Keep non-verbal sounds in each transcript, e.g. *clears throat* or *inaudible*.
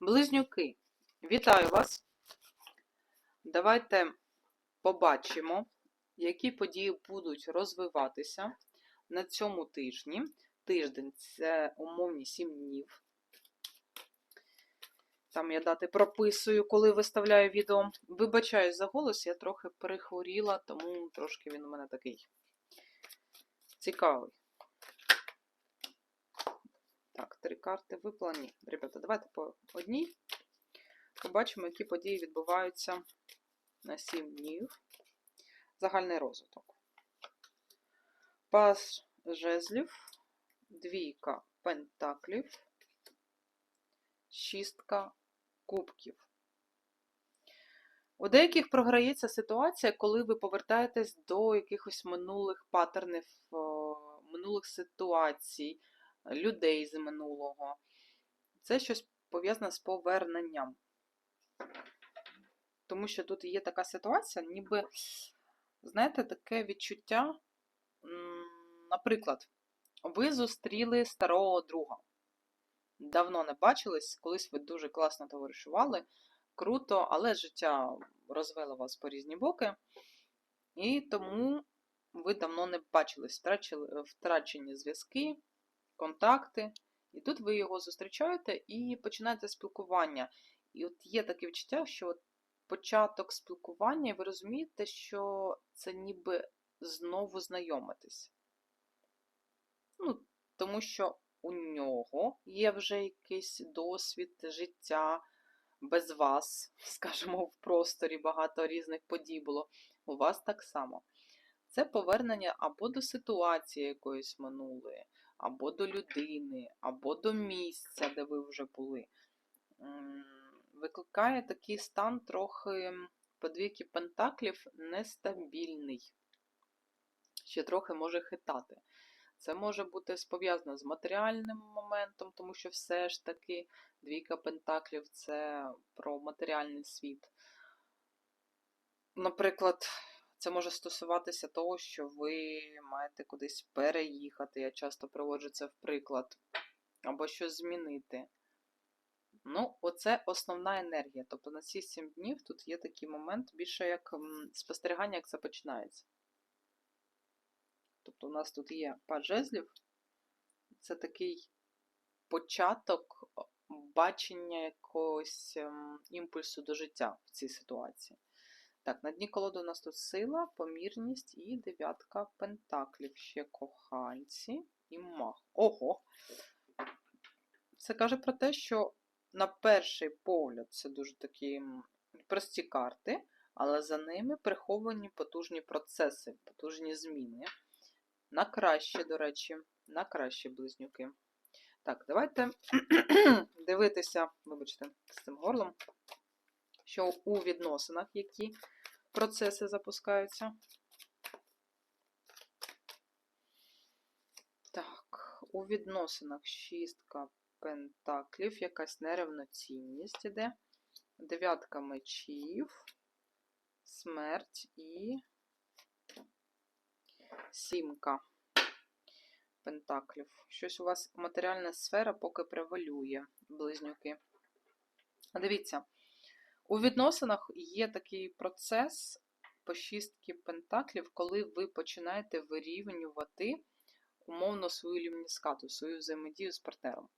Близнюки, вітаю вас! Давайте побачимо, які події будуть розвиватися на цьому тижні. Тиждень це умовні 7 днів. Там я дати прописую, коли виставляю відео. Вибачаюсь за голос, я трохи перехворіла, тому трошки він у мене такий цікавий. Так, три карти виплані. Ребята, давайте по одній. Побачимо, які події відбуваються на 7 днів. Загальний розвиток. Пас жезлів, двійка пентаклів, шістка кубків. У деяких програється ситуація, коли ви повертаєтесь до якихось минулих паттернів, минулих ситуацій, людей з минулого. Це щось пов'язане з поверненням. Тому що тут є така ситуація, ніби, знаєте, таке відчуття, наприклад, ви зустріли старого друга. Давно не бачились, колись ви дуже класно товаришували, круто, але життя розвело вас по різні боки, і тому ви давно не бачились, втрачені зв'язки, контакти. І тут ви його зустрічаєте і починаєте спілкування. І от є таке відчуття, що от початок спілкування, і ви розумієте, що це ніби знову знайомитись. Ну, тому що у нього є вже якийсь досвід життя без вас, *laughs* скажімо, в просторі багато різних подій було. У вас так само. Це повернення або до ситуації якоїсь минулої, або до людини, або до місця, де ви вже були. Викликає такий стан трохи подвійки пентаклів нестабільний. Ще трохи може хитати. Це може бути пов'язано з матеріальним моментом, тому що все ж таки двійка пентаклів це про матеріальний світ. Наприклад, це може стосуватися того, що ви маєте кудись переїхати. Я часто приводжу це в приклад, або щось змінити. Ну, оце основна енергія. Тобто на ці 7 днів тут є такий момент, більше як спостерігання, як це починається. Тобто у нас тут є паж жезлів. Це такий початок бачення якогось ем, імпульсу до життя в цій ситуації. Так, на дні колоди у нас тут сила, помірність і дев'ятка пентаклів. Ще коханці і мах. Ого! Це каже про те, що на перший погляд це дуже такі прості карти, але за ними приховані потужні процеси, потужні зміни. На краще, до речі, на краще близнюки. Так, давайте *clears throat* дивитися, вибачте, з цим горлом, що у відносинах, які процеси запускаються. Так, у відносинах шістка пентаклів, якась нерівноцінність іде. Дев'ятка мечів, смерть і сімка пентаклів. Щось у вас матеріальна сфера поки превалює, близнюки. Дивіться, у відносинах є такий процес по шістки пентаклів, коли ви починаєте вирівнювати умовно свою лімніскату, свою взаємодію з партнером.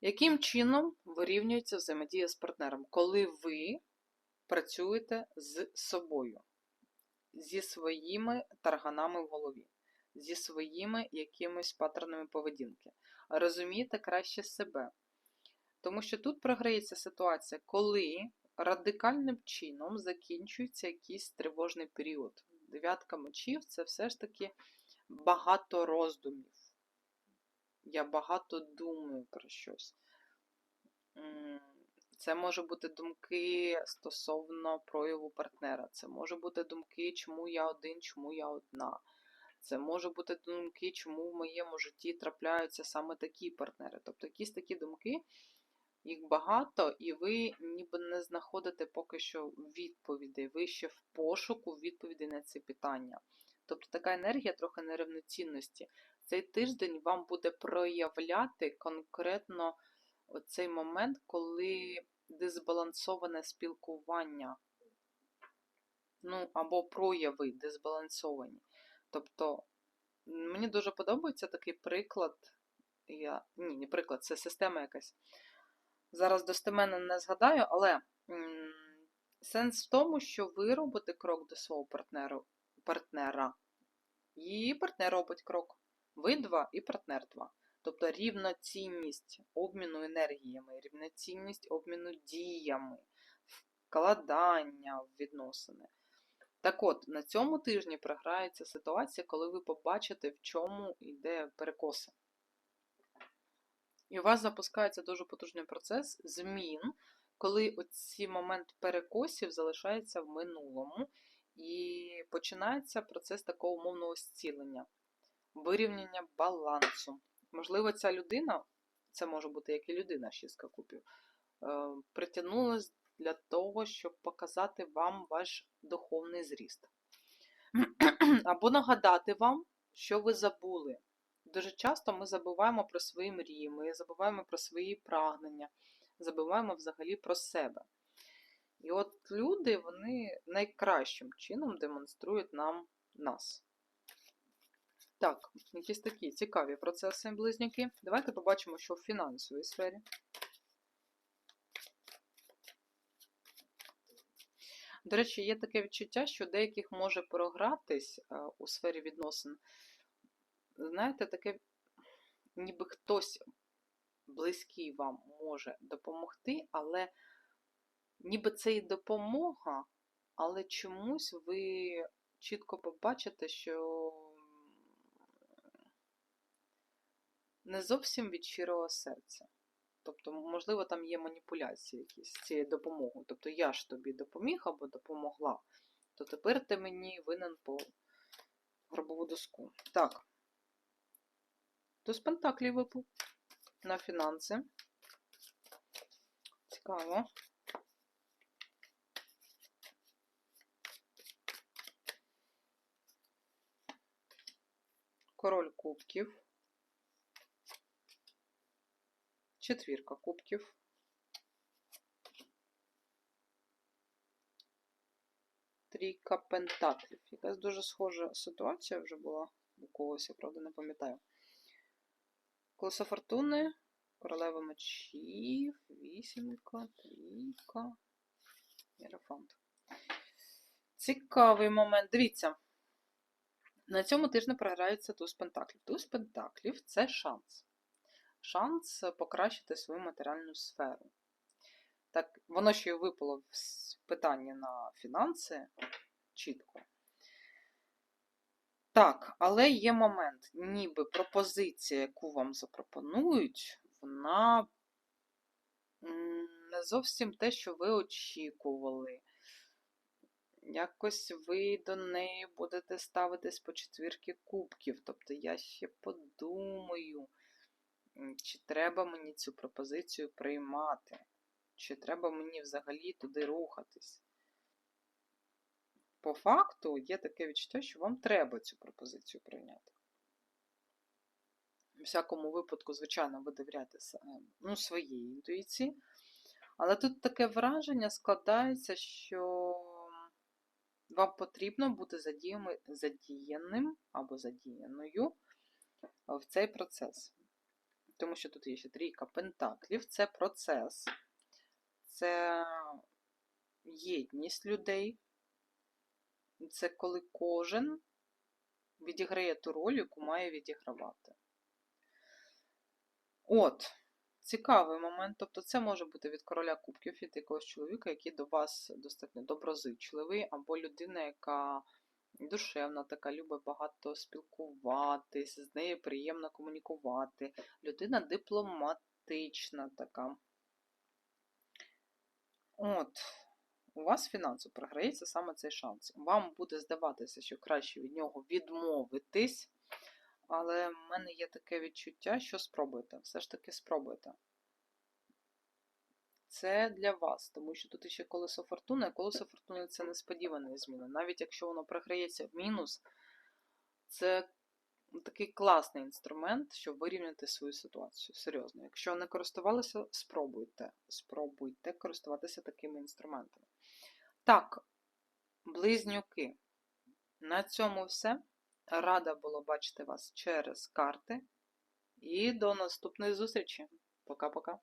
Яким чином вирівнюється взаємодія з партнером? Коли ви працюєте з собою, зі своїми тарганами в голові, зі своїми якимись паттернами поведінки. Розумієте краще себе. Тому що тут програється ситуація, коли радикальним чином закінчується якийсь тривожний період. Дев'ятка мечів це все ж таки багато роздумів. Я багато думаю про щось. Це може бути думки стосовно прояву партнера. Це може бути думки, чому я один, чому я одна. Це може бути думки, чому в моєму житті трапляються саме такі партнери. Тобто якісь такі думки, їх багато, і ви ніби не знаходите поки що відповідей. Ви ще в пошуку відповідей на ці питання. Тобто така енергія трохи нерівноцінності. Цей тиждень вам буде проявляти конкретно оцей момент, коли дисбалансоване спілкування, ну, або прояви дисбалансовані. Тобто, мені дуже подобається такий приклад. Я... Ні, не приклад, це система якась. Зараз достеменно не згадаю, але сенс в тому, що ви робите крок до свого партнеру, партнера, і партнер робить крок. Ви два і партнер два. Тобто рівноцінність обміну енергіями, рівноцінність обміну діями, вкладання в відносини. Так от, на цьому тижні програється ситуація, коли ви побачите, в чому йде перекоси. І у вас запускається дуже потужний процес змін, коли оці момент перекосів залишається в минулому, і починається процес такого умовного зцілення, вирівняння балансу. Можливо, ця людина, це може бути як і людина, шістка купів, е, притягнулась для того, щоб показати вам ваш духовний зріст. *clears throat* Або нагадати вам, що ви забули. Дуже часто ми забуваємо про свої мрії, ми забуваємо про свої прагнення, забуваємо взагалі про себе. І от люди, вони найкращим чином демонструють нам нас. Так, якісь такі цікаві процеси близнюки. Давайте побачимо, що в фінансовій сфері. До речі, є таке відчуття, що деяких може програтись е, у сфері відносин. Знаєте, таке, ніби хтось близький вам може допомогти, але ніби це і допомога, але чомусь ви чітко побачите, що не зовсім від щирого серця. Тобто, можливо, там є маніпуляції якісь з цією допомогою. Тобто я ж тобі допоміг або допомогла, то тепер ти мені винен по гробову доску. Так. Туз Пентаклів випав на фінанси. Цікаво. Король кубків. Четвірка кубків. Трійка пентаклів. Якась дуже схожа ситуація вже була у когось, я правда не пам'ятаю. Колесо фортуни, королева мечів, вісімка, трійка, Єрофант. Цікавий момент. Дивіться. На цьому тижні програється туз пентаклів. Туз пентаклів це шанс. Шанс покращити свою матеріальну сферу. Так, воно ще й випало в питання на фінанси чітко. Так, але є момент, ніби пропозиція, яку вам запропонують, вона не зовсім те, що ви очікували. Якось ви до неї будете ставитись по четвірки кубків. Тобто я ще подумаю, чи треба мені цю пропозицію приймати, чи треба мені взагалі туди рухатись по факту є таке відчуття, що вам треба цю пропозицію прийняти. У всякому випадку, звичайно, ви довіряєте ну, своїй інтуїції. Але тут таке враження складається, що вам потрібно бути задіяним або задіяною в цей процес. Тому що тут є ще трійка пентаклів, це процес, це єдність людей, це коли кожен відіграє ту роль, яку має відігравати. От, цікавий момент. Тобто, це може бути від короля кубків, від якогось чоловіка, який до вас достатньо доброзичливий, або людина, яка душевна, така любить багато спілкуватись, з нею приємно комунікувати. Людина дипломатична така. От у вас фінансово програється саме цей шанс. Вам буде здаватися, що краще від нього відмовитись, але в мене є таке відчуття, що спробуйте. Все ж таки спробуйте. Це для вас, тому що тут ще колесо фортуни, а колесо фортуни це несподівані зміни. Навіть якщо воно програється в мінус, це такий класний інструмент, щоб вирівняти свою ситуацію. Серйозно. Якщо не користувалися, спробуйте. Спробуйте користуватися такими інструментами. Так, близнюки. На цьому все. Рада було бачити вас через карти. І до наступної зустрічі. Пока-пока.